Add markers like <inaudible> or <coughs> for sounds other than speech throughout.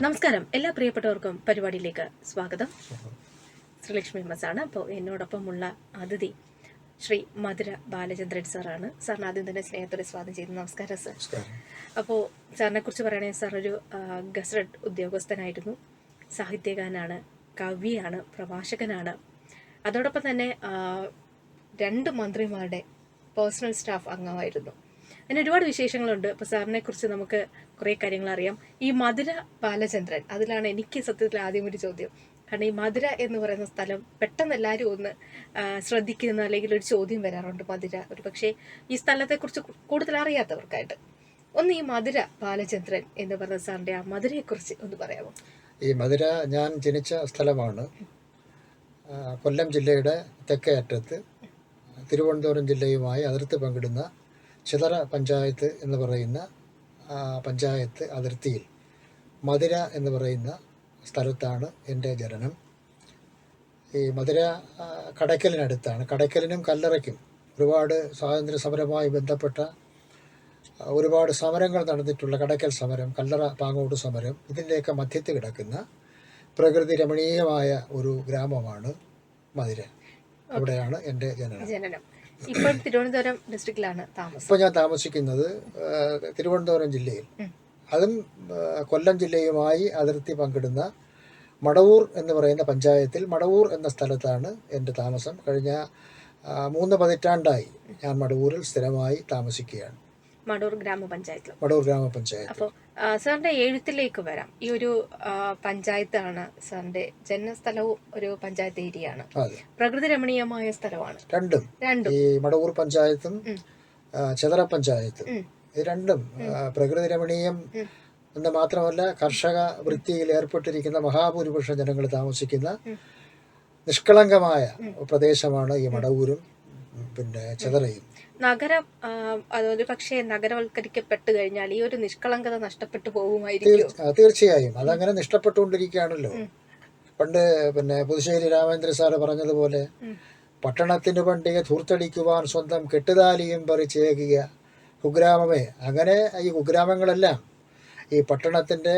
നമസ്കാരം. എല്ലാ പ്രിയപ്പെട്ടവർക്കും പരിപാടിയിലേക്ക് സ്വാഗതം. ശ്രീലക്ഷ്മി ആണ്. അപ്പോൾ എന്നോടൊപ്പമുള്ള അതിഥി ശ്രീ മധുര ബാലചന്ദ്രൻ സാറാണ് സാറിന് ആദ്യം തന്നെ സ്നേഹത്തോടെ സ്വാഗതം ചെയ്യുന്നു. നമസ്കാരം സാർ അപ്പോൾ സാറിനെ കുറിച്ച് പറയുകയാണെങ്കിൽ സാർ ഒരു ഗസറഡ് ഉദ്യോഗസ്ഥനായിരുന്നു. സാഹിത്യകാരനാണ് കവിയാണ് പ്രഭാഷകനാണ്. അതോടൊപ്പം തന്നെ രണ്ട് മന്ത്രിമാരുടെ പേഴ്സണൽ സ്റ്റാഫ് അംഗമായിരുന്നു. അങ്ങനെ ഒരുപാട് വിശേഷങ്ങളുണ്ട്. അപ്പോൾ സാറിനെ കുറിച്ച് നമുക്ക് കുറേ കാര്യങ്ങൾ അറിയാം. ഈ മധുര ബാലചന്ദ്രൻ അതിലാണ് എനിക്ക് സത്യത്തിൽ ആദ്യം ഒരു ചോദ്യം. കാരണം ഈ മധുര എന്ന് പറയുന്ന സ്ഥലം പെട്ടെന്ന് എല്ലാവരും ഒന്ന് ശ്രദ്ധിക്കുന്ന അല്ലെങ്കിൽ ഒരു ചോദ്യം വരാറുണ്ട് മധുര. ഒരു പക്ഷേ ഈ സ്ഥലത്തെക്കുറിച്ച് കൂടുതൽ അറിയാത്തവർക്കായിട്ട്. ഒന്ന് ഈ മധുര ബാലചന്ദ്രൻ എന്ന് പറഞ്ഞ സാറിന്റെ ആ മധുരയെക്കുറിച്ച് ഒന്ന് പറയാമോ? ഈ മധുര ഞാൻ ജനിച്ച സ്ഥലമാണ് കൊല്ലം ജില്ലയുടെ തെക്കേ അറ്റത്ത് തിരുവനന്തപുരം ജില്ലയുമായി അതിർത്തി പങ്കിടുന്ന ചിതറ പഞ്ചായത്ത് എന്ന് പറയുന്ന പഞ്ചായത്ത് അതിർത്തിയിൽ. മധുര എന്ന് പറയുന്ന സ്ഥലത്താണ് എന്റെ ജനനം. ഈ മധുര കടയ്ക്കലിനടുത്താണ്. കടയ്ക്കലിനും കല്ലറയ്ക്കും ഒരുപാട് സ്വാതന്ത്ര്യ സമരവുമായി ബന്ധപ്പെട്ട ഒരുപാട് സമരങ്ങൾ നടന്നിട്ടുള്ള കടയ്ക്കൽ സമരം കല്ലറ പാങ്ങോട്ട് സമരം ഇതിന്റെയൊക്കെ മധ്യത്തിൽ കിടക്കുന്ന പ്രകൃതി രമണീയമായ ഒരു ഗ്രാമമാണ് മധുര. അവിടെയാണ് എന്റെ ജനനം. ഇപ്പോൾ തിരുവനന്തപുരം ഡിസ്ട്രിക്റ്റിലാണ് താമസം. ഇപ്പോൾ ഞാൻ താമസിക്കുന്നത് തിരുവനന്തപുരം ജില്ലയിൽ. അതും കൊല്ലം ജില്ലയുമായി അതിർത്തി പങ്കിടുന്ന മടവൂർ എന്ന് പറയുന്ന പഞ്ചായത്തിൽ മടവൂർ എന്ന സ്ഥലത്താണ് എന്റെ താമസം. കഴിഞ്ഞ മൂന്ന് പതിറ്റാണ്ടായി ഞാൻ മടവൂരിൽ സ്ഥിരമായി താമസിക്കുകയാണ്. മടൂർ ഗ്രാമപഞ്ചായത്തിൽ മടൂർ ഗ്രാമപഞ്ചായത്ത് അപ്പോൾ സാറിന്റെ എഴുത്തിലേക്ക് വരാം. ഈ ഒരു ആ, പഞ്ചായത്താണ് സാറിന്റെ ജന്മസ്ഥലവും ഒരു പഞ്ചായത്ത് ഏരിയ ആണ് അതെ. പ്രകൃതി രമണീയമായ സ്ഥലമാണ്. രണ്ടും. രണ്ടും. ഈ മടവൂർ പഞ്ചായത്തും. ആ, ചെതറ പഞ്ചായത്തും. ഇത് രണ്ടും ആ, പ്രകൃതി രമണീയം എന്ന് മാത്രമല്ല കർഷക വൃത്തിയിൽ ഏർപ്പെട്ടിരിക്കുന്ന മഹാഭൂരിപക്ഷം ജനങ്ങൾ താമസിക്കുന്ന. നിഷ്കളങ്കമായ പ്രദേശമാണ് ഈ മടവൂരും പിന്നെ ചെതറയും. നഗരം അതൊരു പക്ഷേ നഗരവൽക്കരിക്കപ്പെട്ടു കഴിഞ്ഞാൽ ഈ ഒരു നിഷ്കളങ്കത നഷ്ടപ്പെട്ടു പോകുമായിരിക്കും. തീർച്ചയായും. അതങ്ങനെ നഷ്ടപ്പെട്ടുകൊണ്ടിരിക്കുകയാണല്ലോ. പണ്ട് പിന്നെ പുതുശ്ശേരി രാമേന്ദ്ര സാറ് പറഞ്ഞതുപോലെ. പട്ടണത്തിന് പണ്ടിക ധൂർത്തടിക്കുവാൻ സ്വന്തം കെട്ടുതാലിയും പറിച്ചേകിയ കുഗ്രാമമേ അങ്ങനെ ഈ കുഗ്രാമങ്ങളെല്ലാം ഈ പട്ടണത്തിന്റെ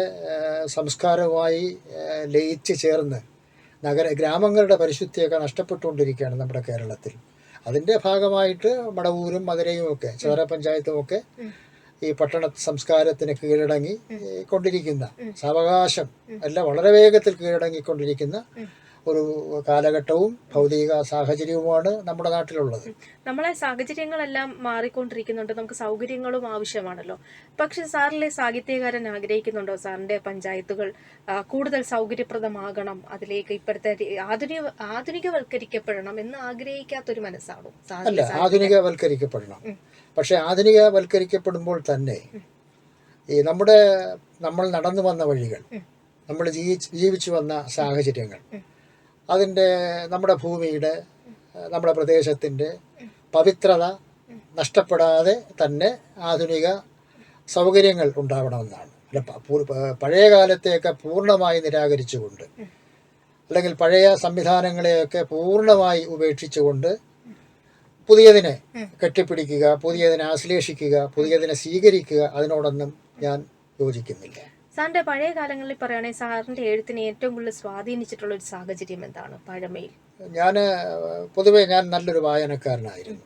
സംസ്കാരവുമായി ലയിച്ച് ചേർന്ന് നഗര ഗ്രാമങ്ങളുടെ പരിശുദ്ധിയൊക്കെ നഷ്ടപ്പെട്ടുകൊണ്ടിരിക്കുകയാണ് നമ്മുടെ കേരളത്തിൽ. അതിന്റെ ഭാഗമായിട്ട് മടവൂരും മധുരയും ഒക്കെ ചേര പഞ്ചായത്തും ഒക്കെ ഈ പട്ടണ സംസ്കാരത്തിന് കീഴടങ്ങി കൊണ്ടിരിക്കുന്ന സാവകാശം എല്ലാം വളരെ വേഗത്തിൽ കീഴടങ്ങിക്കൊണ്ടിരിക്കുന്ന. ഒരു കാലഘട്ടവും ഭൗതിക സാഹചര്യവുമാണ് നമ്മുടെ നാട്ടിലുള്ളത്. നമ്മളെ സാഹചര്യങ്ങളെല്ലാം മാറിക്കൊണ്ടിരിക്കുന്നുണ്ട്. നമുക്ക് സൗകര്യങ്ങളും ആവശ്യമാണല്ലോ. പക്ഷെ സാറിലെ സാഹിത്യകാരൻ ആഗ്രഹിക്കുന്നുണ്ടോ? സാറിന്റെ പഞ്ചായത്തുകൾ കൂടുതൽ സൗകര്യപ്രദമാകണം അതിലേക്ക് ഇപ്പോഴത്തെ ആധുനിക ആധുനികവൽക്കരിക്കപ്പെടണം എന്ന് ആഗ്രഹിക്കാത്തൊരു മനസ്സാണോ അല്ല ആധുനികവൽക്കരിക്കപ്പെടണം. പക്ഷെ ആധുനികവൽക്കരിക്കപ്പെടുമ്പോൾ തന്നെ ഈ നമ്മുടെ നമ്മൾ നടന്നു വന്ന വഴികൾ നമ്മൾ ജീവിച്ച് ജീവിച്ചു വന്ന സാഹചര്യങ്ങൾ. അതിന്റെ നമ്മുടെ ഭൂമിയുടെ നമ്മുടെ പ്രദേശത്തിന്റെ പവിത്രത നഷ്ടപ്പെടാതെ തന്നെ ആധുനിക സൗകര്യങ്ങൾ ഉണ്ടാവണമെന്നാണ്. അല്ല പഴയ കാലത്തെയൊക്കെ പൂർണമായി നിരാകരിച്ചുകൊണ്ട് അല്ലെങ്കിൽ പഴയ സംവിധാനങ്ങളെയൊക്കെ പൂർണമായി ഉപേക്ഷിച്ചുകൊണ്ട് പുതിയതിനെ കെട്ടിപ്പിടിക്കുക പുതിയതിനെ ആശ്ലേഷിക്കുക പുതിയതിനെ സ്വീകരിക്കുക അതിനോടൊന്നും ഞാൻ യോജിക്കുന്നില്ല. സാറിന്റെ പഴയ കാലങ്ങളിൽ പറയുകയാണെങ്കിൽ സാറിന്റെ എഴുത്തിനെ ഏറ്റവും കൂടുതൽ സ്വാധീനിച്ചിട്ടുള്ള ഒരു സാഹചര്യം എന്താണ് പഴമയിൽ? ഞാൻ പൊതുവെ ഞാൻ നല്ലൊരു വായനക്കാരനായിരുന്നു.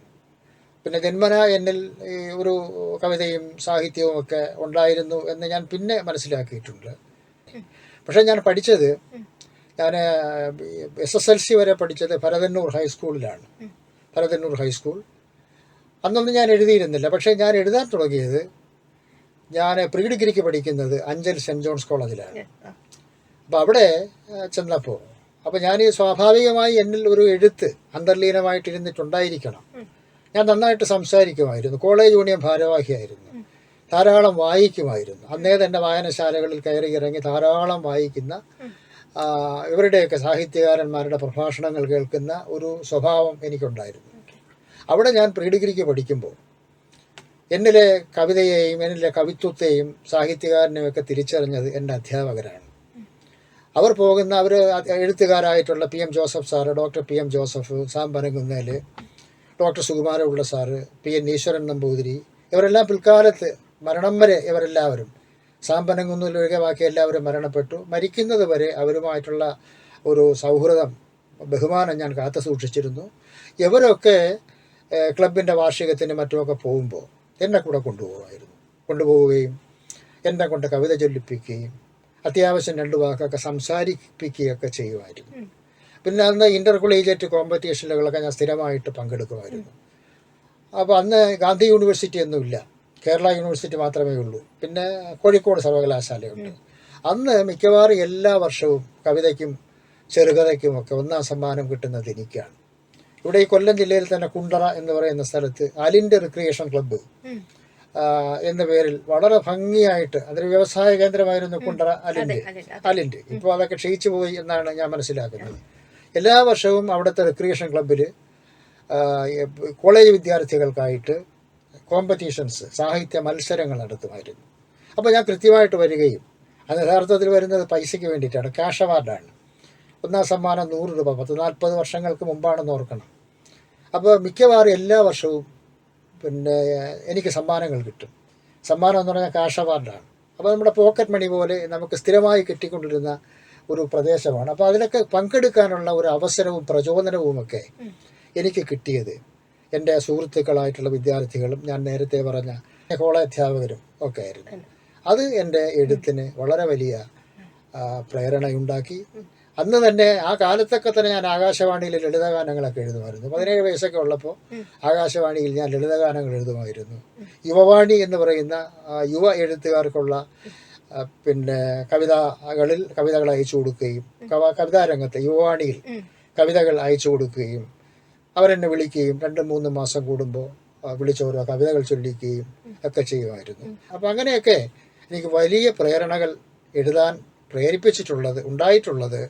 പിന്നെ ജന്മന എന്നിൽ ഈ ഒരു കവിതയും സാഹിത്യവും ഒക്കെ ഉണ്ടായിരുന്നു എന്ന് ഞാൻ പിന്നെ മനസ്സിലാക്കിയിട്ടുണ്ട്. പക്ഷേ ഞാൻ പഠിച്ചത് ഞാൻ എസ് എസ് എൽ സി വരെ പഠിച്ചത് ഭരതന്നൂർ ഹൈസ്കൂളിലാണ്. Bharathannoor high school. അന്നൊന്നും ഞാൻ എഴുതിയിരുന്നില്ല. പക്ഷേ ഞാൻ എഴുതാൻ തുടങ്ങിയത് ഞാൻ പ്രീ ഡിഗ്രിക്ക് പഠിക്കുന്നത് അഞ്ചൽ സെന്റ് ജോൺസ് കോളേജിലാണ്. അപ്പോൾ അവിടെ ചെന്നപ്പോൾ അപ്പോൾ ഞാൻ ഈ സ്വാഭാവികമായി എന്നിൽ ഒരു എഴുത്ത് അന്തർലീനമായിട്ടിരുന്നിട്ടുണ്ടായിരിക്കണം. ഞാൻ നന്നായിട്ട് സംസാരിക്കുമായിരുന്നു. കോളേജ് യൂണിയൻ ഭാരവാഹിയായിരുന്നു. ധാരാളം വായിക്കുമായിരുന്നു. അന്നേ തന്നെ വായനശാലകളിൽ കയറി ഇറങ്ങി ധാരാളം വായിക്കുന്ന ഇവരുടെയൊക്കെ സാഹിത്യകാരന്മാരുടെ പ്രഭാഷണങ്ങൾ കേൾക്കുന്ന ഒരു സ്വഭാവം എനിക്കുണ്ടായിരുന്നു. അവിടെ ഞാൻ പ്രീ ഡിഗ്രിക്ക് പഠിക്കുമ്പോൾ എന്നിലെ കവിതയെയും എന്നിലെ കവിത്വത്തെയും സാഹിത്യകാരനെയൊക്കെ തിരിച്ചറിഞ്ഞത് എന്റെ അധ്യാപകരാണ്. അവർ പോകുന്ന അവർ എഴുത്തുകാരായിട്ടുള്ള P M Joseph sir doctor P M Joseph Sam doctor Sukumarapillai sir P N Eswaran Namboothiri ഇവരെല്ലാം പിൽക്കാലത്ത് മരണം വരെ ഇവരെല്ലാവരും സാമ്പനകുന്നിലൊഴികെ ബാക്കി എല്ലാവരും മരണപ്പെട്ടു. മരിക്കുന്നത് വരെ അവരുമായിട്ടുള്ള ഒരു സൗഹൃദം ബഹുമാനം ഞാൻ കാത്തു സൂക്ഷിച്ചിരുന്നു ഇവരൊക്കെ ക്ലബിന്റെ വാർഷികത്തിന് മറ്റുമൊക്കെ പോകുമ്പോൾ എന്നെ കൂടെ കൊണ്ടുപോകുമായിരുന്നു കൊണ്ടുപോവുകയും എന്നെ കൊണ്ട് കവിത ചൊല്ലിപ്പിക്കുകയും അത്യാവശ്യം രണ്ട് വാക്കൊക്കെ സംസാരിപ്പിക്കുകയൊക്കെ ചെയ്യുമായിരുന്നു. പിന്നെ അന്ന് ഇന്റർ കൊളീജിയറ്റ് കോമ്പറ്റീഷനുകളൊക്കെ ഞാൻ സ്ഥിരമായിട്ട് പങ്കെടുക്കുമായിരുന്നു. അപ്പോൾ അന്ന് ഗാന്ധി യൂണിവേഴ്സിറ്റി ഒന്നുമില്ല കേരള യൂണിവേഴ്സിറ്റി മാത്രമേ ഉള്ളൂ. പിന്നെ കോഴിക്കോട് സർവകലാശാലയുണ്ട്. അന്ന് മിക്കവാറും എല്ലാ വർഷവും കവിതയ്ക്കും ചെറുകഥയ്ക്കും ഒക്കെ ഒന്നാം സമ്മാനം കിട്ടുന്നത് എനിക്കാണ്. ഇവിടെ ഈ കൊല്ലം ജില്ലയിൽ തന്നെ കുണ്ടറ എന്ന് പറയുന്ന സ്ഥലത്ത് അലിന്റെ റിക്രിയേഷൻ ക്ലബ്ബ് എന്ന പേരിൽ വളരെ ഭംഗിയായിട്ട് അതൊരു വ്യവസായ കേന്ദ്രമായിരുന്നു കുണ്ടറ അലിന്റെ. അലിന്റെ. ഇപ്പോൾ അതൊക്കെ ക്ഷയിച്ചു പോയി എന്നാണ് ഞാൻ മനസ്സിലാക്കുന്നത്. എല്ലാ വർഷവും അവിടുത്തെ റിക്രിയേഷൻ ക്ലബ്ബിൽ കോളേജ് വിദ്യാർത്ഥികൾക്കായിട്ട് കോമ്പറ്റീഷൻസ് സാഹിത്യ മത്സരങ്ങൾ നടത്തുമായിരുന്നു. അപ്പോൾ ഞാൻ കൃത്യമായിട്ട് വരികയും അത് യഥാർത്ഥത്തിൽ വരുന്നത് പൈസയ്ക്ക് വേണ്ടിയിട്ടാണ്. ക്യാഷ് അവാർഡാണ് ഒന്നാം സമ്മാനം നൂറ് രൂപ പത്ത് നാൽപ്പത് വർഷങ്ങൾക്ക് മുമ്പാണെന്ന് ഓർക്കണം. അപ്പോൾ മിക്കവാറും എല്ലാ വർഷവും പിന്നെ എനിക്ക് സമ്മാനങ്ങൾ കിട്ടും. സമ്മാനം എന്ന് പറഞ്ഞാൽ കാഷ് അവാർഡാണ് അപ്പോൾ നമ്മുടെ പോക്കറ്റ് മണി പോലെ നമുക്ക് സ്ഥിരമായി കിട്ടിക്കൊണ്ടിരുന്ന ഒരു പ്രദേശമാണ്. അപ്പോൾ അതിലൊക്കെ പങ്കെടുക്കാനുള്ള ഒരു അവസരവും പ്രചോദനവുമൊക്കെ ഒക്കെ എനിക്ക് കിട്ടിയത് എന്റെ സുഹൃത്തുക്കളായിട്ടുള്ള വിദ്യാർത്ഥികളും ഞാൻ നേരത്തെ പറഞ്ഞ കോളേജ് അധ്യാപകരും ഒക്കെ ആയിരുന്നു. അത് എന്റെ എഴുത്തിന് വളരെ വലിയ പ്രേരണയുണ്ടാക്കി. അന്ന് തന്നെ ആ കാലത്തൊക്കെ തന്നെ ഞാൻ ആകാശവാണിയിൽ ലളിതഗാനങ്ങളൊക്കെ എഴുതുമായിരുന്നു. പതിനേഴ് വയസ്സൊക്കെ ഉള്ളപ്പോൾ ആകാശവാണിയിൽ ഞാൻ ലളിതഗാനങ്ങൾ എഴുതുമായിരുന്നു. യുവവാണി എന്ന് പറയുന്ന യുവ എഴുത്തുകാർക്കുള്ള പിന്നെ കവിതകളിൽ കവിതകൾ അയച്ചു കൊടുക്കുകയും കവ- കവിതാരംഗത്ത് യുവവാണിയിൽ കവിതകൾ അയച്ചു കൊടുക്കുകയും അവരെന്നെ വിളിക്കുകയും രണ്ടും മൂന്നും മാസം കൂടുമ്പോൾ വിളിച്ചോരോ കവിതകൾ ചൊല്ലിക്കുകയും ഒക്കെ ചെയ്യുമായിരുന്നു. അപ്പം അങ്ങനെയൊക്കെ എനിക്ക് വലിയ പ്രേരണകൾ എഴുതാൻ പ്രേരിപ്പിച്ചിട്ടുള്ളത് ഉണ്ടായിട്ടുള്ളത്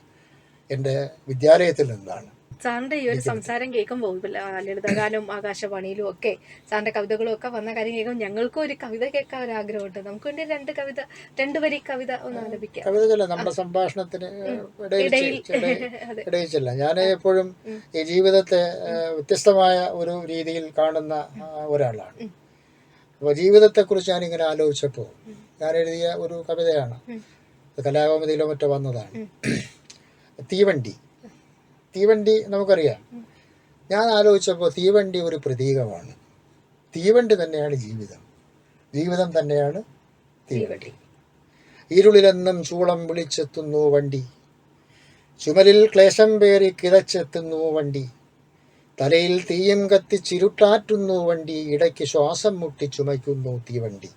എന്റെ വിദ്യാലയത്തിൽ നിന്നാണ്. സാറിന്റെ ഈ ഒരു സംസാരം കേൾക്കുമ്പോൾ ലളിതഗാനവും ആകാശവാണിയിലും ഒക്കെ സാറിന്റെ കവിതകളും ഒക്കെ വന്ന കാര്യം കേൾക്കുമ്പോൾ ഞങ്ങൾക്കും ഒരു കവിത കേൾക്കാൻ ഒരു ആഗ്രഹമുണ്ട്. നമുക്ക് വേണ്ടി രണ്ട് കവിത രണ്ട് വരി കവിത ഒന്ന് ആലപിക്കാം. കവിത നമ്മുടെ സംഭാഷണത്തിന് ഇടയിൽ ഇടയിൽ. ചെ- ഇടയിൽ <laughs> അതെ. ഇടയിൽ ചെല്ലാം. ഞാൻ എപ്പോഴും ഈ ജീവിതത്തെ വ്യത്യസ്തമായ ഒരു രീതിയിൽ കാണുന്ന ഒരാളാണ്. അപ്പോൾ ജീവിതത്തെക്കുറിച്ച് ഞാനിങ്ങനെ ആലോചിച്ചപ്പോൾ ഞാൻ എഴുതിയ ഒരു കവിതയാണ്. കലാകോമതിയിലോ കലാകൗമുദിയിലോ മറ്റോ വന്നതാണ്. തീവണ്ടി. തീവണ്ടി നമുക്കറിയാം. ഞാൻ ആലോചിച്ചപ്പോൾ തീവണ്ടി ഒരു പ്രതീകമാണ്. തീവണ്ടി തന്നെയാണ് ജീവിതം. ജീവിതം തന്നെയാണ് തീവണ്ടി. ഇരുളിലെന്നും ചൂളം വിളിച്ചെത്തുന്നു വണ്ടി. ചുമലിൽ ക്ലേശം പേറി കിതച്ചെത്തുന്നു വണ്ടി. തലയിൽ തീയും കത്തിച്ചിരുട്ടാറ്റുന്നു വണ്ടി. ഇടയ്ക്ക് ശ്വാസം മുട്ടി ചുമയ്ക്കുന്നു തീവണ്ടി.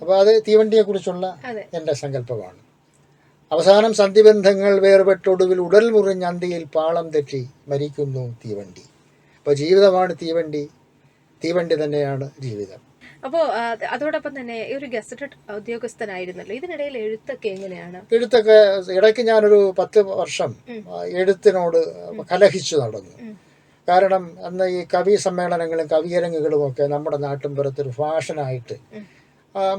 അപ്പോൾ അത് തീവണ്ടിയെക്കുറിച്ചുള്ള എന്റെ സങ്കല്പമാണ്. അവസാനം സന്ധിബന്ധങ്ങൾ വേർപെട്ടൊടുവിൽ ഉടൽ മുറിഞ്ഞ് അന്തിയിൽ പാളം തെറ്റി മരിക്കുന്നു തീവണ്ടി. അപ്പോൾ ജീവിതമാണ് തീവണ്ടി. തീവണ്ടി തന്നെയാണ് ജീവിതം. അപ്പോ അതോടൊപ്പം തന്നെ ഒരു ഗസറ്റഡ് ഉദ്യോഗസ്ഥനായിരുന്നല്ലോ. ഇതിനിടയിൽ എഴുത്തൊക്കെ എങ്ങനെയാണ്? എഴുത്തൊക്കെ ഇടയ്ക്ക് ഞാനൊരു പത്ത് വർഷം എഴുത്തിനോട് കലഹിച്ചു നടന്നു. കാരണം അന്ന് ഈ കവി സമ്മേളനങ്ങളും കവിയരങ്ങുകളും ഒക്കെ നമ്മുടെ നാട്ടിൻ പുറത്തൊരു ഫാഷനായിട്ട്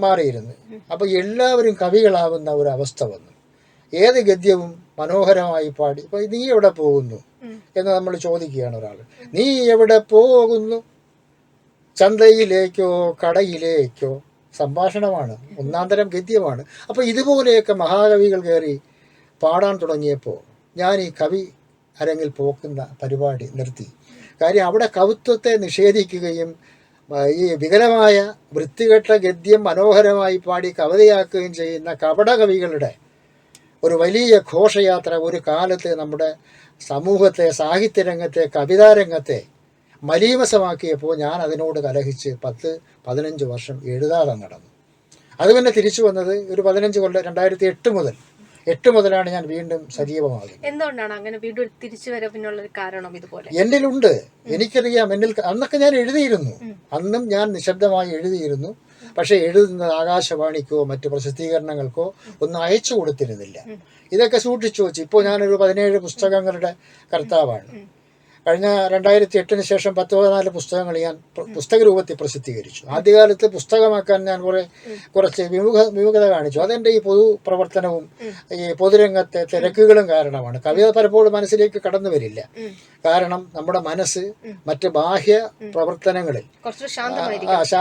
മാറിയിരുന്നു. അപ്പോൾ എല്ലാവരും കവികളാവുന്ന ഒരു അവസ്ഥ വന്നു. ഏത് ഗദ്യവും മനോഹരമായി പാടി. ഇപ്പൊ നീ എവിടെ പോകുന്നു? എന്ന് നമ്മൾ ചോദിക്കുകയാണ് ഒരാൾ. നീ എവിടെ പോകുന്നു? ചന്തയിലേക്കോ കടയിലേക്കോ? സംഭാഷണമാണ്. ഒന്നാം തരം ഗദ്യമാണ്. അപ്പോൾ ഇതുപോലെയൊക്കെ മഹാകവികൾ കയറി പാടാൻ തുടങ്ങിയപ്പോൾ ഞാൻ ഈ കവി അരങ്ങിൽ പോക്കുന്ന പരിപാടി നിർത്തി. കാര്യം അവിടെ കവിത്വത്തെ നിഷേധിക്കുകയും ഈ വികലമായ വൃത്തികെട്ട ഗദ്യം മനോഹരമായി പാടി കവിതയാക്കുകയും ചെയ്യുന്ന കപട കവികളുടെ ഒരു വലിയ ഘോഷയാത്ര ഒരു കാലത്ത് നമ്മുടെ സമൂഹത്തെ സാഹിത്യരംഗത്തെ കവിതാരംഗത്തെ മലീമസമാക്കിയപ്പോൾ ഞാൻ അതിനോട് കലഹിച്ച് പത്ത് പതിനഞ്ച് വർഷം എഴുതാതെ നടന്നു. അത് പിന്നെ തിരിച്ചു വന്നത് ഒരു പതിനഞ്ച് കൊല്ലം രണ്ടായിരത്തി എട്ട് മുതൽ. എട്ട് മുതലാണ് ഞാൻ വീണ്ടും സജീവമാകുന്നത്. എന്തുകൊണ്ടാണ് അങ്ങനെ വീണ്ടും തിരിച്ചു വരവിനുള്ള കാരണം ഇതുപോലെ? എന്നിലുണ്ട്. എനിക്കറിയാം എന്നിൽ അന്നൊക്കെ ഞാൻ എഴുതിയിരുന്നു. അന്നും ഞാൻ നിശബ്ദമായി എഴുതിയിരുന്നു. പക്ഷേ എഴുതുന്നത് ആകാശവാണിക്കോ മറ്റു പ്രസിദ്ധീകരണങ്ങൾക്കോ ഒന്നും അയച്ചു കൊടുത്തിരുന്നില്ല. ഇതൊക്കെ സൂക്ഷിച്ചു വെച്ച് ഇപ്പോൾ ഞാനൊരു പതിനേഴ് പുസ്തകങ്ങളുടെ കർത്താവാണ്. കഴിഞ്ഞ രണ്ടായിരത്തി എട്ടിന് ശേഷം പത്ത് പതിനാല് പുസ്തകങ്ങൾ ഞാൻ പുസ്തക രൂപത്തിൽ പ്രസിദ്ധീകരിച്ചു. ആദ്യകാലത്ത് പുസ്തകമാക്കാൻ ഞാൻ കുറെ കുറച്ച് വിമുഖ വിമുഖത കാണിച്ചു. അതെന്റെ ഈ പൊതു പ്രവർത്തനവും ഈ പൊതുരംഗത്തെ തിരക്കുകളും കാരണമാണ്. കവിത പലപ്പോഴും മനസ്സിലേക്ക് കടന്നു വരില്ല. കാരണം നമ്മുടെ മനസ്സ് മറ്റ് ബാഹ്യ പ്രവർത്തനങ്ങളിൽ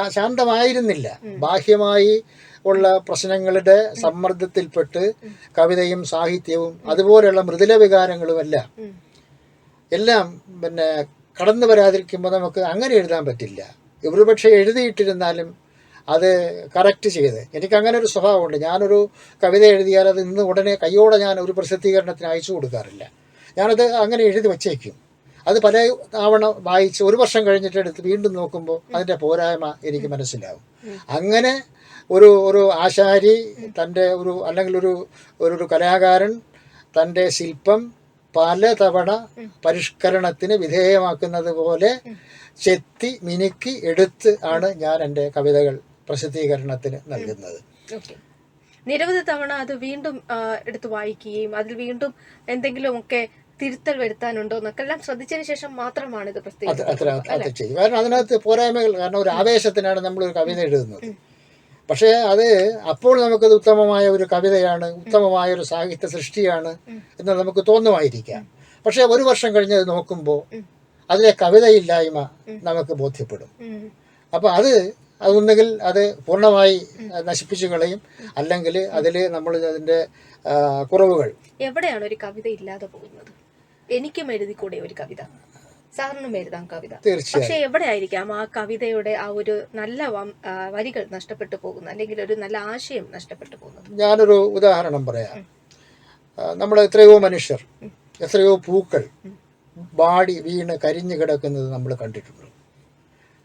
ശാന്തമായിരുന്നില്ല. ബാഹ്യമായി ഉള്ള പ്രശ്നങ്ങളുടെ സമ്മർദ്ദത്തിൽപ്പെട്ട് കവിതയും സാഹിത്യവും അതുപോലെയുള്ള മൃദുല വികാരങ്ങളുമെല്ലാം. എല്ലാം പിന്നെ കടന്നു വരാതിരിക്കുമ്പോൾ നമുക്ക് അങ്ങനെ എഴുതാൻ പറ്റില്ല. ഒരുപക്ഷെ എഴുതിയിട്ടിരുന്നാലും അത് കറക്റ്റ് ചെയ്ത്. എനിക്ക് അങ്ങനെ ഒരു സ്വഭാവമുണ്ട്. ഞാനൊരു കവിത എഴുതിയാൽ അത് ഇന്ന് ഉടനെ കയ്യോടെ ഞാൻ ഒരു പ്രസിദ്ധീകരണത്തിന് അയച്ചു കൊടുക്കാറില്ല. ഞാനത് അങ്ങനെ എഴുതി വച്ചേക്കും. അത് പല തവണ വായിച്ച് ഒരു വർഷം കഴിഞ്ഞിട്ട് എടുത്ത് വീണ്ടും നോക്കുമ്പോൾ അതിന്റെ പോരായ്മ എനിക്ക് മനസ്സിലാവും. അങ്ങനെ ഒരു ഒരു ആശാരി തന്റെ ഒരു അല്ലെങ്കിൽ ഒരു ഒരു ഒരു കലാകാരൻ തന്റെ ശില്പം പലതവണ പരിഷ്കരണത്തിന് വിധേയമാക്കുന്നത് പോലെ ചെത്തി മിനുക്കി എടുത്ത് ആണ് ഞാൻ എന്റെ കവിതകൾ പ്രസിദ്ധീകരണത്തിന് നൽകുന്നത്. നിരവധി തവണ അത് വീണ്ടും എടുത്ത് വായിക്കുകയും അതിൽ വീണ്ടും എന്തെങ്കിലും ഒക്കെ തിരുത്തൽ വരുത്താനുണ്ടോ എന്നൊക്കെ എല്ലാം ശ്രദ്ധിച്ചതിന് ശേഷം മാത്രമാണ് ഇത് പ്രസിദ്ധീകരിക്കുന്നത്. കാരണം അതിനകത്ത് പോരായ്മകൾ കാരണം ഒരു ആവേശത്തിനാണ് നമ്മൾ ഒരു കവിത എഴുതുന്നത്. പക്ഷേ അത് അപ്പോൾ നമുക്കത് ഉത്തമമായ ഒരു കവിതയാണ് ഉത്തമമായ ഒരു സാഹിത്യ സൃഷ്ടിയാണ് എന്ന് നമുക്ക് തോന്നുമായിരിക്കാം. പക്ഷേ ഒരു വർഷം കഴിഞ്ഞ് അത് നോക്കുമ്പോൾ അതിലെ കവിതയില്ലായ്മ നമുക്ക് ബോധ്യപ്പെടും. അപ്പോൾ അത് അതൊന്നുകിൽ അത് പൂർണമായി നശിപ്പിച്ചു കളയും അല്ലെങ്കിൽ അതിൽ നമ്മൾ അതിന്റെ കുറവുകൾ എവിടെയാണ് ഒരു കവിത ഇല്ലാതെ പോകുന്നത്? എനിക്കും എഴുതിക്കൂടെ ഒരു കവിത? സാറിനും എഴുതാം കവിത. പക്ഷെ എവിടെ ആയിരിക്കാം ആ കവിതയുടെ ആ ഒരു നല്ല വരികൾ നഷ്ടപ്പെട്ടു പോകുന്നത്? അല്ലെങ്കിൽ ഒരു നല്ല ആശയം നഷ്ടപ്പെട്ടു പോകുന്നത്? ഞാനൊരു ഉദാഹരണം പറയാം. നമ്മൾ എത്രയോ മനുഷ്യർ എത്രയോ പൂക്കൾ ബാടി വീണ് കരിഞ്ഞു കിടക്കുന്നത് നമ്മൾ കണ്ടിട്ടുണ്ട്.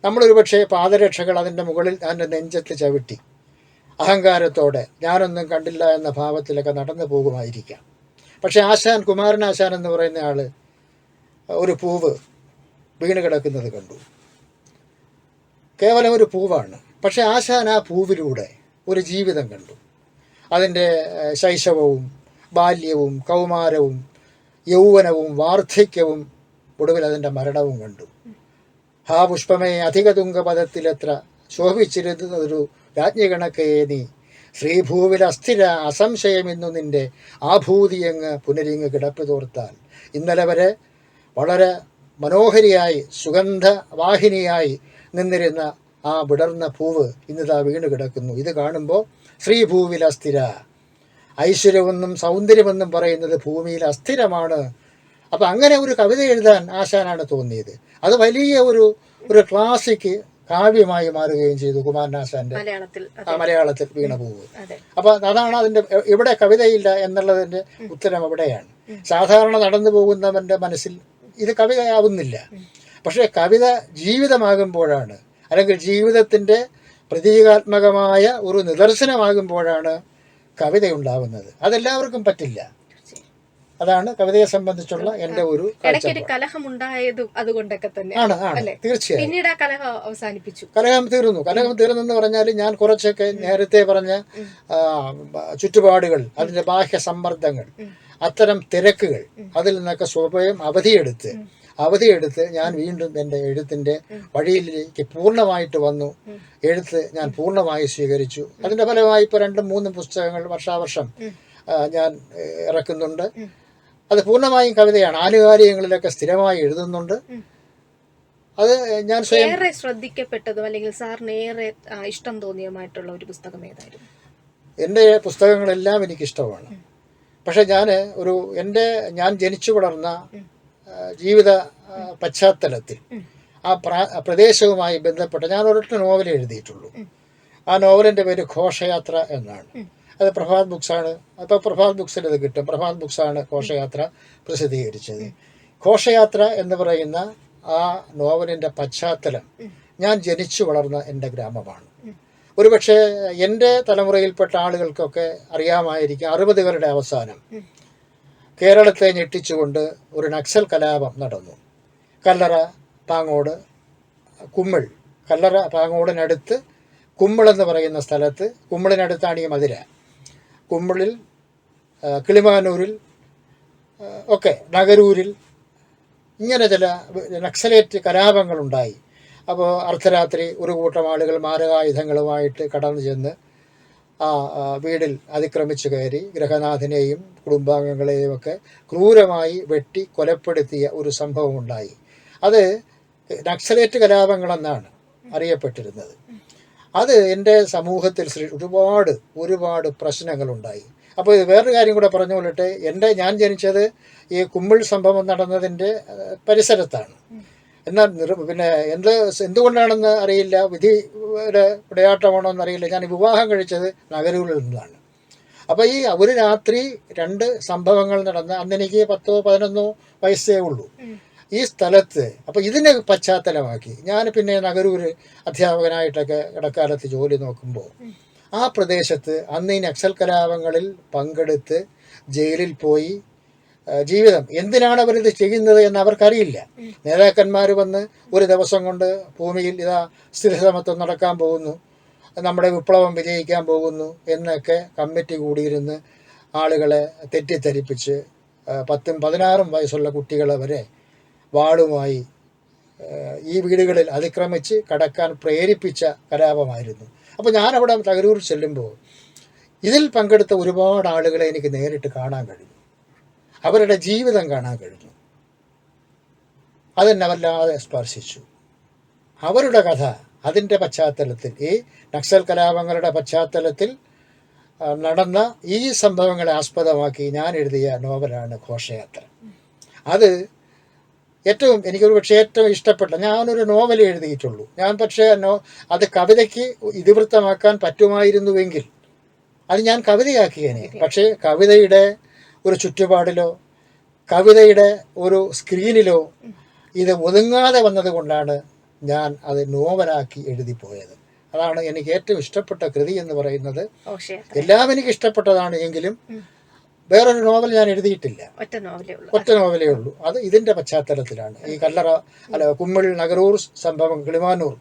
നമ്മളൊരു പക്ഷേ പാദരക്ഷകൾ അതിന്റെ മുകളിൽ അതിന്റെ നെഞ്ചത്ത് ചവിട്ടി അഹങ്കാരത്തോടെ ഞാനൊന്നും കണ്ടില്ല എന്ന ഭാവത്തിലൊക്കെ നടന്നു പോകുമായിരിക്കാം. പക്ഷേ ആശാൻ കുമാരൻ ആശാൻ എന്ന് പറയുന്ന ആൾ ഒരു പൂവ് വീണ് കിടക്കുന്നത് കണ്ടു. കേവലം ഒരു പൂവാണ്. പക്ഷേ ആശാൻ ആ പൂവിലൂടെ ഒരു ജീവിതം കണ്ടു. അതിന്റെ ശൈശവവും ബാല്യവും കൗമാരവും യൗവനവും വാർദ്ധക്യവും ഒടുവിൽ അതിന്റെ മരണവും കണ്ടു. ആ പുഷ്പമേ അധിക തുങ്കപദത്തിലെത്ര ശോഭിച്ചിരുന്നതൊരു രാജ്ഞികണക്കയെ നീ. ശ്രീഭൂവിൽ അസ്ഥിര അസംശയമെന്നു നിന്റെ ആഭൂതിയങ്ങ് പുനരിങ്ങ് കിടപ്പ് തോർത്താൽ ഇന്നലെ വരെ വളരെ മനോഹരിയായി സുഗന്ധവാഹിനിയായി നിന്നിരുന്ന ആ വിടർന്ന പൂവ് ഇന്നിതാ വീണ് കിടക്കുന്നു ഇത് കാണുമ്പോൾ ശ്രീഭൂവിൽ അസ്ഥിര. ഐശ്വര്യമെന്നും സൗന്ദര്യമെന്നും പറയുന്നത് ഭൂമിയിൽ അസ്ഥിരമാണ്. അപ്പം അങ്ങനെ ഒരു കവിത എഴുതാൻ ആശാനാണ് തോന്നിയത്. അത് വലിയ ഒരു ഒരു ക്ലാസിക് കാവ്യമായി മാറുകയും ചെയ്തു കുമാരനാശാന്റെ മലയാളത്തിൽ ആ അതെ. മലയാളത്തിൽ വീണ പൂവ്. അതെ. അപ്പൊ അതാണ് അതിന്റെ ഇവിടെ കവിതയില്ല എന്നുള്ളതിന്റെ ഉത്തരം അവിടെയാണ്. സാധാരണ നടന്നു പോകുന്നവന്റെ മനസ്സിൽ ഇത് കവിതയാവുന്നില്ല. പക്ഷേ കവിത ജീവിതമാകുമ്പോഴാണ് അല്ലെങ്കിൽ ജീവിതത്തിന്റെ പ്രതീകാത്മകമായ ഒരു നിദർശനമാകുമ്പോഴാണ് കവിത ഉണ്ടാവുന്നത് അതെല്ലാവർക്കും പറ്റില്ല. അതാണ് കവിതയെ സംബന്ധിച്ചുള്ള എന്റെ ഒരു ഇടയ്ക്കൊരു കാഴ്ചപ്പാട്. കലഹം ഉണ്ടായതും അതുകൊണ്ടൊക്കെ തന്നെ. ആണ് ആണ്? തീർച്ചയായും. പിന്നീട് ആ കലഹം അവസാനിപ്പിച്ചു. കലഹം തീർന്നു. കലഹം തീർന്നെന്ന് പറഞ്ഞാൽ ഞാൻ കുറച്ചൊക്കെ നേരത്തെ പറഞ്ഞ ചുറ്റുപാടുകൾ അതിന്റെ ബാഹ്യ സമ്മർദ്ദങ്ങൾ. അത്തരം തിരക്കുകൾ. അതിൽ നിന്നൊക്കെ സ്വയം അവധിയെടുത്ത് അവധിയെടുത്ത് ഞാൻ വീണ്ടും എന്റെ എഴുത്തിന്റെ വഴിയിലേക്ക് പൂർണമായിട്ട് വന്നു. എഴുത്ത് ഞാൻ പൂർണമായി സ്വീകരിച്ചു. അതിന്റെ ഫലമായി ഇപ്പോൾ രണ്ടും മൂന്നും പുസ്തകങ്ങൾ വർഷാവർഷം ഞാൻ ഇറക്കുന്നുണ്ട്. അത് പൂർണമായും കവിതയാണ്. ആനുകാലികങ്ങളിലൊക്കെ സ്ഥിരമായി എഴുതുന്നുണ്ട്. അത് ഞാൻ സ്വയം ഏറെ ശ്രദ്ധിക്കപ്പെട്ടതും അല്ലെങ്കിൽ സാറിന് ഏറെ ഇഷ്ടം തോന്നിയതുമായിട്ടുള്ള ഒരു പുസ്തകം ഏതായിരുന്നു? എന്റെ പുസ്തകങ്ങളെല്ലാം എനിക്കിഷ്ടമാണ്. പക്ഷെ ഞാൻ ഒരു എന്റെ ഞാൻ ജനിച്ചു വളർന്ന ജീവിത പശ്ചാത്തലത്തിൽ ആ പ്രദേശവുമായി ബന്ധപ്പെട്ട ഞാൻ ഒരൊറ്റ നോവൽ എഴുതിയിട്ടുള്ളൂ. ആ നോവലിന്റെ പേര് ഘോഷയാത്ര എന്നാണ്. അത് പ്രഭാത് ബുക്സാണ്. അപ്പോൾ പ്രഭാത് ബുക്സിൽ ഇത് കിട്ടും. പ്രഭാത് ബുക്സാണ് ഘോഷയാത്ര പ്രസിദ്ധീകരിച്ചത്. ഘോഷയാത്ര എന്ന് പറയുന്ന ആ നോവലിന്റെ പശ്ചാത്തലം ഞാൻ ജനിച്ചു വളർന്ന എന്റെ ഗ്രാമമാണ്. ഒരുപക്ഷെ എന്റെ തലമുറയിൽപ്പെട്ട ആളുകൾക്കൊക്കെ അറിയാമായിരിക്കും അറുപതുകളുടെ അവസാനം. കേരളത്തെ ഞെട്ടിച്ചുകൊണ്ട് ഒരു നക്സൽ കലാപം നടന്നു. കല്ലറ പാങ്ങോട് കുമ്മിൾ കല്ലറ പാങ്ങോടിനടുത്ത് കുമ്മിളെന്ന് പറയുന്ന സ്ഥലത്ത് കുമ്മിളിനടുത്താണ് ഈ മധുര കുമ്മിളിൽ കിളിമാനൂരിൽ ഒക്കെ നഗരൂരിൽ ഇങ്ങനെ ചില നക്സലേറ്റ് കലാപങ്ങളുണ്ടായി. അപ്പോൾ അർദ്ധരാത്രി ഒരു കൂട്ടം ആളുകൾ മാരകായുധങ്ങളുമായിട്ട് കടന്നു ചെന്ന് ആ വീടിൽ അതിക്രമിച്ചു കയറി ഗ്രഹനാഥനെയും കുടുംബാംഗങ്ങളെയും ഒക്കെ ക്രൂരമായി വെട്ടി കൊലപ്പെടുത്തിയ ഒരു സംഭവമുണ്ടായി അത് നക്സലേറ്റ് കലാപങ്ങളെന്നാണ് അറിയപ്പെട്ടിരുന്നത്. അത് എന്റെ സമൂഹത്തിൽ ഒരുപാട് ഒരുപാട് പ്രശ്നങ്ങളുണ്ടായി. അപ്പോൾ ഇത് വേറൊരു കാര്യം കൂടെ പറഞ്ഞു കൊള്ളട്ടെ. എന്റെ ഞാൻ ജനിച്ചത് ഈ കുമ്മിൾ സംഭവം നടന്നതിന്റെ പരിസരത്താണ്. എന്നാൽ പിന്നെ എന്ത് എന്തുകൊണ്ടാണെന്ന് അറിയില്ല. വിധി ഒരു വിടയാട്ടമാണോ എന്നറിയില്ല. ഞാൻ വിവാഹം കഴിച്ചത് നഗരൂരിൽ നിന്നാണ്. അപ്പോൾ ഈ ഒരു രാത്രി രണ്ട് സംഭവങ്ങൾ നടന്ന് അന്ന് എനിക്ക് പത്തോ പതിനൊന്നോ വയസ്സേ ഉള്ളൂ. ഈ സ്ഥലത്ത് അപ്പോൾ ഇതിനെ പശ്ചാത്തലമാക്കി. ഞാൻ പിന്നെ നഗരൂര് അധ്യാപകനായിട്ടൊക്കെ ഇടക്കാലത്ത് ജോലി നോക്കുമ്പോൾ ആ പ്രദേശത്ത് അന്ന് ഈ നക്സൽ കലാപങ്ങളിൽ പങ്കെടുത്ത് ജയിലിൽ പോയി ജീവിതം. എന്തിനാണ് അവരിത് ചെയ്യുന്നത് എന്ന് അവർക്കറിയില്ല. നേതാക്കന്മാർ വന്ന് ഒരു ദിവസം കൊണ്ട് ഭൂമിയിൽ ഇതാ സ്ഥിരസമത്വം നടക്കാൻ പോകുന്നു. നമ്മുടെ വിപ്ലവം വിജയിക്കാൻ പോകുന്നു എന്നൊക്കെ കമ്മിറ്റി കൂടിയിരുന്ന് ആളുകളെ തെറ്റിദ്ധരിപ്പിച്ച് പത്തും പതിനാറും വയസ്സുള്ള കുട്ടികളെ വരെ വാളുമായി ഈ വീടുകളിൽ അതിക്രമിച്ച് കടക്കാൻ പ്രേരിപ്പിച്ച കലാപമായിരുന്നു. അപ്പോൾ ഞാനവിടെ തകരൂർ ചെല്ലുമ്പോൾ ഇതിൽ പങ്കെടുത്ത ഒരുപാട് ആളുകളെ എനിക്ക് നേരിട്ട് കാണാൻ കഴിഞ്ഞു. അവരുടെ ജീവിതം കാണാൻ കഴിഞ്ഞു. അതെന്നെ വല്ലാതെ സ്പർശിച്ചു. അവരുടെ കഥ അതിന്റെ പശ്ചാത്തലത്തിൽ ഈ നക്സൽ കലാപങ്ങളുടെ പശ്ചാത്തലത്തിൽ നടന്ന ഈ സംഭവങ്ങളെ ആസ്പദമാക്കി ഞാൻ എഴുതിയ നോവലാണ് ഘോഷയാത്ര. അത് ഏറ്റവും എനിക്കൊരു പക്ഷേ ഏറ്റവും ഇഷ്ടപ്പെട്ട ഞാനൊരു നോവൽ എഴുതിയിട്ടുള്ളൂ. ഞാൻ പക്ഷേ നോ അത് കവിതയ്ക്ക് ഇതിവൃത്തമാക്കാൻ പറ്റുമായിരുന്നുവെങ്കിൽ അത് ഞാൻ കവിതയാക്കിയേനെ. പക്ഷേ കവിതയുടെ ഒരു ചുറ്റുപാടിലോ കവിതയുടെ ഒരു സ്ക്രീനിലോ ഇത് ഒതുങ്ങാതെ വന്നതുകൊണ്ടാണ് ഞാൻ അത് നോവലാക്കി എഴുതിപ്പോയത് അതാണ് എനിക്ക് ഏറ്റവും ഇഷ്ടപ്പെട്ട കൃതി എന്ന് പറയുന്നത്. എല്ലാം എനിക്ക് ഇഷ്ടപ്പെട്ടതാണ് എങ്കിലും വേറൊരു നോവൽ ഞാൻ എഴുതിയിട്ടില്ല. ഒറ്റ നോവലേ ഉള്ളൂ. ഒറ്റ നോവലേ ഉള്ളൂ. അത് ഇതിന്റെ പശ്ചാത്തലത്തിലാണ്. ഈ കല്ലറ അല്ല കുമ്മിൾ നഗരൂർ സംഭവം കിളിമാനൂർ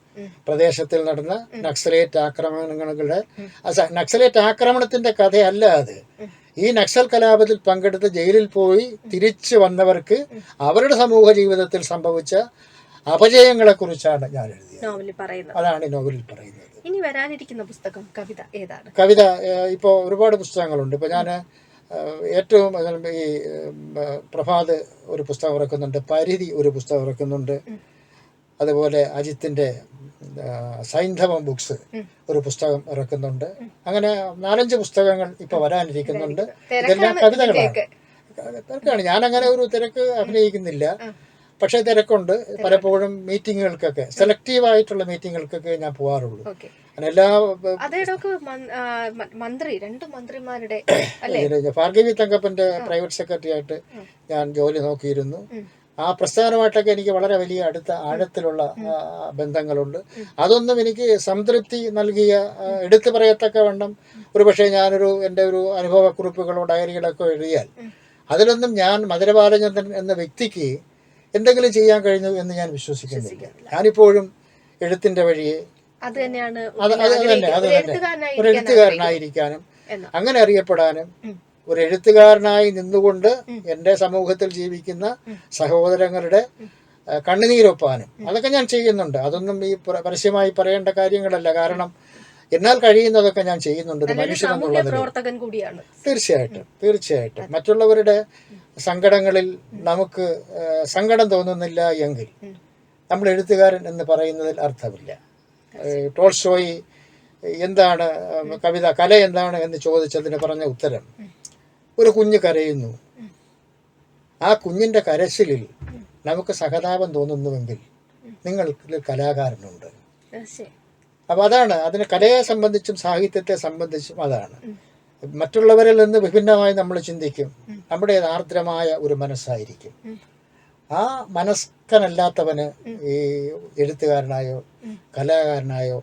പ്രദേശത്തിൽ നടന്ന നക്സലേറ്റ് ആക്രമണങ്ങളുടെ നക്സലേറ്റ് ആക്രമണത്തിന്റെ കഥയല്ല അത്. ഈ നക്സൽ കലാപത്തിൽ പങ്കെടുത്ത് ജയിലിൽ പോയി തിരിച്ചു വന്നവർക്ക് അവരുടെ സമൂഹ ജീവിതത്തിൽ സംഭവിച്ച അപജയങ്ങളെ കുറിച്ചാണ് ഞാൻ എഴുതിയത്. അതാണ് നോവലിൽ പറയുന്നത്. ഇനി വരാനിരിക്കുന്ന പുസ്തകം കവിത ഏതാണ്? കവിത ഇപ്പോ ഒരുപാട് പുസ്തകങ്ങളുണ്ട്. ഇപ്പൊ ഞാൻ ഏറ്റവും ഈ പ്രഭാത് ഒരു പുസ്തകം ഇറക്കുന്നുണ്ട് പരിധി ഒരു പുസ്തകം ഇറക്കുന്നുണ്ട്. അതുപോലെ അജിത്തിന്റെ സൈന്ധവം ബുക്സ് ഒരു പുസ്തകം ഇറക്കുന്നുണ്ട്. അങ്ങനെ നാലഞ്ച് പുസ്തകങ്ങൾ ഇപ്പോൾ വരാനിരിക്കുന്നുണ്ട്. ഇതെല്ലാം കവിതകളാണ്. തിരക്കാണ്. ഞാൻ അങ്ങനെ ഒരു തിരക്ക് അഭിനയിക്കുന്നില്ല. പക്ഷേ തിരക്കുണ്ട്. പലപ്പോഴും മീറ്റിങ്ങുകൾക്കൊക്കെ സെലക്റ്റീവ് ആയിട്ടുള്ള മീറ്റിങ്ങുകൾക്കൊക്കെ ഞാൻ പോകാറുള്ളൂ എല്ലാ മന്ത്രി രണ്ട് മന്ത്രിമാരുടെ <coughs> ഭാർഗവി തങ്കപ്പന്റെ പ്രൈവറ്റ് സെക്രട്ടറി ആയിട്ട് ഞാൻ ജോലി നോക്കിയിരുന്നു. ആ പ്രസ്ഥാനമായിട്ടൊക്കെ എനിക്ക് വളരെ വലിയ അടുത്ത ആഴത്തിലുള്ള ബന്ധങ്ങളുണ്ട്. അതൊന്നും എനിക്ക് സംതൃപ്തി നൽകിയ എടുത്തു പറയത്തക്ക വണ്ണം. ഒരു പക്ഷേ ഞാനൊരു എന്റെ ഒരു അനുഭവക്കുറിപ്പുകളോ ഡയറികളൊക്കെ എഴുതിയാൽ അതിലൊന്നും ഞാൻ മധുരബാലചന്ദ്രൻ എന്ന വ്യക്തിക്ക് എന്തെങ്കിലും ചെയ്യാൻ കഴിഞ്ഞു എന്ന് ഞാൻ വിശ്വസിക്കുന്നില്ല. ഞാനിപ്പോഴും എഴുത്തിന്റെ വഴിയെ അത് തന്നെയാണ് ഒരു എഴുത്തുകാരനായിരിക്കാനും അങ്ങനെ അറിയപ്പെടാനും ഒരു എഴുത്തുകാരനായി നിന്നുകൊണ്ട് എന്റെ സമൂഹത്തിൽ ജീവിക്കുന്ന സഹോദരങ്ങളുടെ കണ്ണുനീരൊപ്പാനും. അതൊക്കെ ഞാൻ ചെയ്യുന്നുണ്ട്. അതൊന്നും ഈ പരസ്യമായി പറയേണ്ട കാര്യങ്ങളല്ല. കാരണം എന്നാൽ കഴിയുന്നതൊക്കെ ഞാൻ ചെയ്യുന്നുണ്ട്. കൂടിയാണ്. തീർച്ചയായിട്ടും തീർച്ചയായിട്ടും. മറ്റുള്ളവരുടെ സങ്കടങ്ങളിൽ നമുക്ക് സങ്കടം തോന്നുന്നില്ല എങ്കിൽ നമ്മൾ എഴുത്തുകാരൻ എന്ന് പറയുന്നതിൽ അർത്ഥമില്ല. ടോൾസ്റ്റോയി എന്താണ് കവിത കല എന്താണ് എന്ന് ചോദിച്ചതിന് പറഞ്ഞ ഉത്തരം ഒരു കുഞ്ഞ് കരയുന്നു. ആ കുഞ്ഞിന്റെ കരച്ചിലിൽ നമുക്ക് സഹതാപം തോന്നുന്നുവെങ്കിൽ നിങ്ങൾക്ക് കലാകാരനുണ്ട്. അപ്പം അതാണ് അതിന് കലയെ സംബന്ധിച്ചും സാഹിത്യത്തെ സംബന്ധിച്ചും അതാണ്. മറ്റുള്ളവരിൽ നിന്ന് വിഭിന്നമായി നമ്മൾ ചിന്തിക്കും നമ്മുടെ ആർദ്രമായ ഒരു മനസ്സായിരിക്കും. ആ മനസ്കനല്ലാത്തവന് ഈ എഴുത്തുകാരനായോ കലാകാരനായോ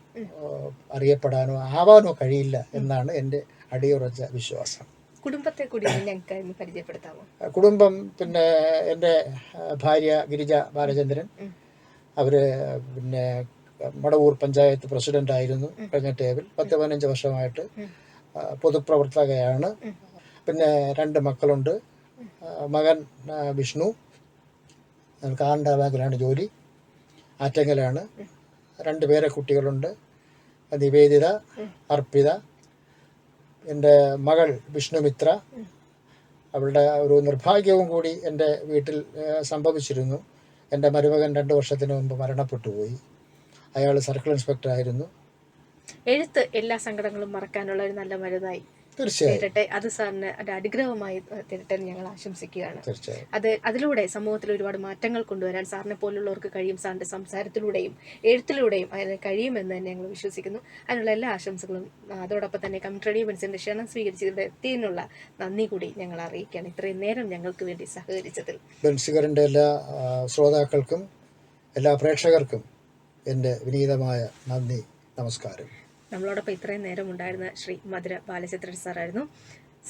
അറിയപ്പെടാനോ ആവാനോ കഴിയില്ല എന്നാണ് എന്റെ അടിയുറച്ച വിശ്വാസം. കുടുംബത്തെ കൂടി ഞങ്ങൾക്ക് പരിചയപ്പെടുത്താമോ? കുടുംബം പിന്നെ എന്റെ ഭാര്യ ഗിരിജ ബാലചന്ദ്രൻ. അവർ പിന്നെ മടവൂർ പഞ്ചായത്ത് പ്രസിഡന്റ് ആയിരുന്നു കഴിഞ്ഞ ടേബിൾ പത്ത് പതിനഞ്ച് വർഷമായിട്ട് പൊതുപ്രവർത്തകയാണ്. പിന്നെ രണ്ട് മക്കളുണ്ട്. മകൻ വിഷ്ണു കാണ്ട ബാങ്കിലാണ് ജോലി. ആറ്റങ്കലാണ് രണ്ട് പേരെ കുട്ടികളുണ്ട്. നിവേദിത അർപ്പിത. എന്റെ മകൾ വിഷ്ണുമിത്ര. അവളുടെ ഒരു നിർഭാഗ്യവും കൂടി എന്റെ വീട്ടിൽ സംഭവിച്ചിരുന്നു. എന്റെ മരുമകൻ രണ്ട് വർഷത്തിന് മുമ്പ് മരണപ്പെട്ടു പോയി. അയാൾ സർക്കിൾ ഇൻസ്പെക്ടർ ആയിരുന്നു എഴുത്ത് എല്ലാ സങ്കടങ്ങളും മറക്കാനുള്ള ഒരു നല്ല മരുന്നായി. തീർച്ചയായും. അത് സാറിന് ഒരു അനുഗ്രഹമായി തീരട്ടെ എന്ന് ഞങ്ങൾ ആശംസിക്കുകയാണ്. അത് അതിലൂടെ സമൂഹത്തിൽ ഒരുപാട് മാറ്റങ്ങൾ കൊണ്ടുവരാൻ സാറിനെ പോലുള്ളവർക്ക് കഴിയും സാറിന്റെ സംസാരത്തിലൂടെയും എഴുത്തിലൂടെയും അതിന് കഴിയുമെന്ന് തന്നെ ഞങ്ങൾ വിശ്വസിക്കുന്നു. അതിനുള്ള എല്ലാ ആശംസകളും അതോടൊപ്പം തന്നെ കമ്മ്യൂണിറ്റി റേഡിയോ ബെൻസിന്റെ ക്ഷണം സ്വീകരിച്ച് ഇവിടെ എത്തിയതിനുള്ള നന്ദി കൂടി ഞങ്ങൾ അറിയിക്കുകയാണ്. ഇത്രയും നേരം ഞങ്ങൾക്ക് വേണ്ടി സഹകരിച്ചതിൽ. ബെൻസുകറിന്റെ എല്ലാ ശ്രോതാക്കൾക്കും എല്ലാ പ്രേക്ഷകർക്കും എന്റെ വിനീതമായ നന്ദി നമസ്കാരം. നമ്മളോടൊപ്പം ഇത്രയും നേരം ഉണ്ടായിരുന്ന ശ്രീ മധുര ബാലചന്ദ്രൻ സാറായിരുന്നു.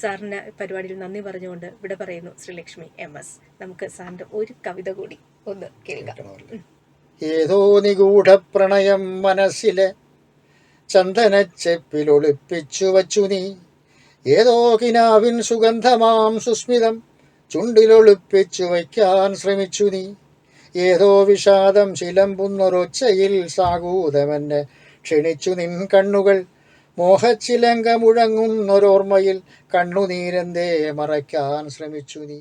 സാറിന്റെ പരിപാടിയിൽ നന്ദി പറഞ്ഞുകൊണ്ട് ഇവിടെ പറയുന്നു ശ്രീലക്ഷ്മി എം എസ്. നമുക്ക് സാറിന്റെ ഒരു കവിത കൂടി ഒന്ന് കേൾക്കാം. ഏതോ നിഗൂഢ പ്രണയം മനസ്സിലെ ചന്ദനച്ചെപ്പിൽ ഒളിപ്പിച്ചു വച്ചു നീ. ഏതോ കിനാവിൻ സുഗന്ധമാം സുസ്മിതം ചുണ്ടിലൊളിപ്പിച്ചു വയ്ക്കാൻ ശ്രമിച്ചു നീ. ഏതോ വിഷാദം ചിലമ്പുന്നൊരൊച്ചയിൽ സാഗൂതമെന്നെ ക്ഷണിച്ചു നിൻ കണ്ണുകൾ. മോഹച്ചിലങ്ക മുഴങ്ങുന്നൊരോർമ്മയിൽ കണ്ണുനീരെന്തേ മറയ്ക്കാൻ ശ്രമിച്ചു നീ?